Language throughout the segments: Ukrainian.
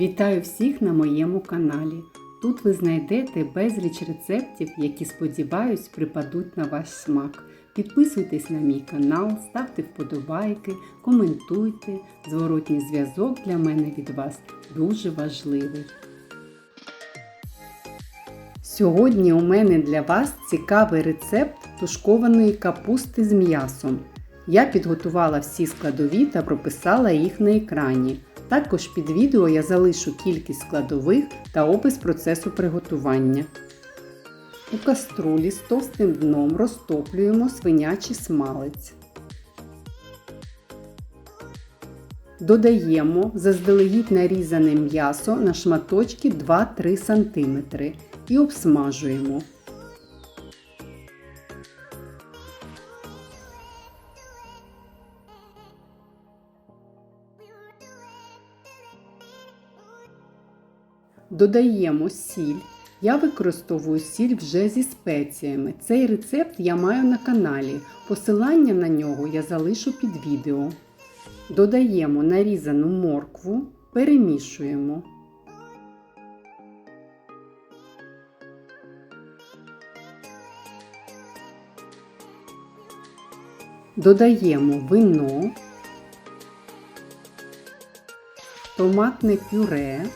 Вітаю всіх на моєму каналі. Тут ви знайдете безліч рецептів, які, сподіваюсь, припадуть на ваш смак. Підписуйтесь на мій канал, ставте вподобайки, коментуйте. Зворотній зв'язок для мене від вас дуже важливий. Сьогодні у мене для вас цікавий рецепт тушкованої капусти з м'ясом. Я підготувала всі складові та прописала їх на екрані. Також під відео я залишу кількість складових та опис процесу приготування. У каструлі з товстим дном розтоплюємо свинячий смалець. Додаємо заздалегідь нарізане м'ясо на шматочки 2-3 см і обсмажуємо. Додаємо сіль. Я використовую сіль вже зі спеціями. Цей рецепт я маю на каналі. Посилання на нього я залишу під відео. Додаємо нарізану моркву, перемішуємо. Додаємо вино, томатне пюре.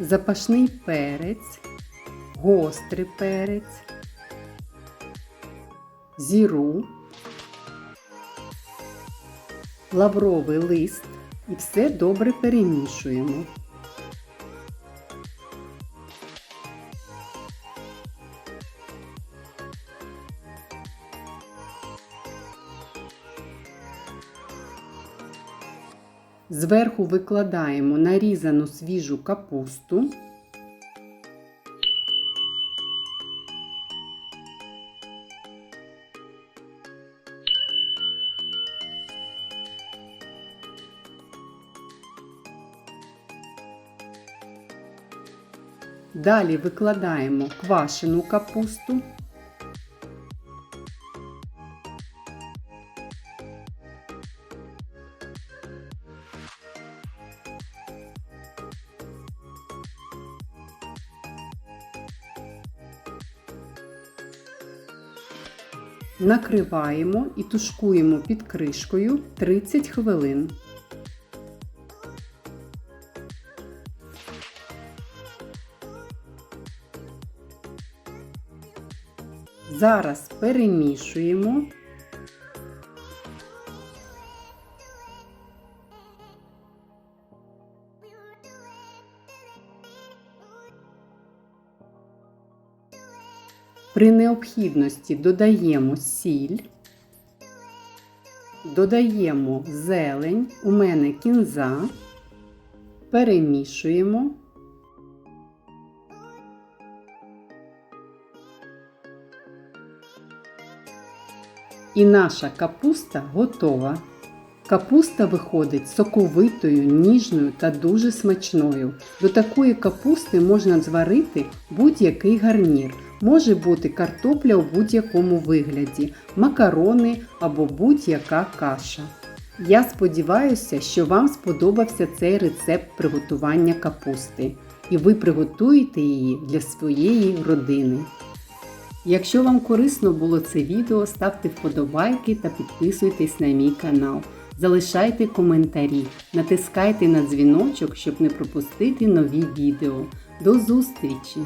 Запашний перець, гострий перець, зіру, лавровий лист і все добре перемішуємо. Зверху викладаємо нарізану свіжу капусту. Далі викладаємо квашену капусту. Накриваємо і тушкуємо під кришкою 30 хвилин. Зараз перемішуємо. При необхідності додаємо сіль, додаємо зелень, у мене кінза, перемішуємо. І наша капуста готова. Капуста виходить соковитою, ніжною та дуже смачною. До такої капусти можна зварити будь-який гарнір. Може бути картопля у будь-якому вигляді, макарони або будь-яка каша. Я сподіваюся, що вам сподобався цей рецепт приготування капусти, і ви приготуєте її для своєї родини. Якщо вам корисно було це відео, ставте вподобайки та підписуйтесь на мій канал. Залишайте коментарі, натискайте на дзвіночок, щоб не пропустити нові відео. До зустрічі!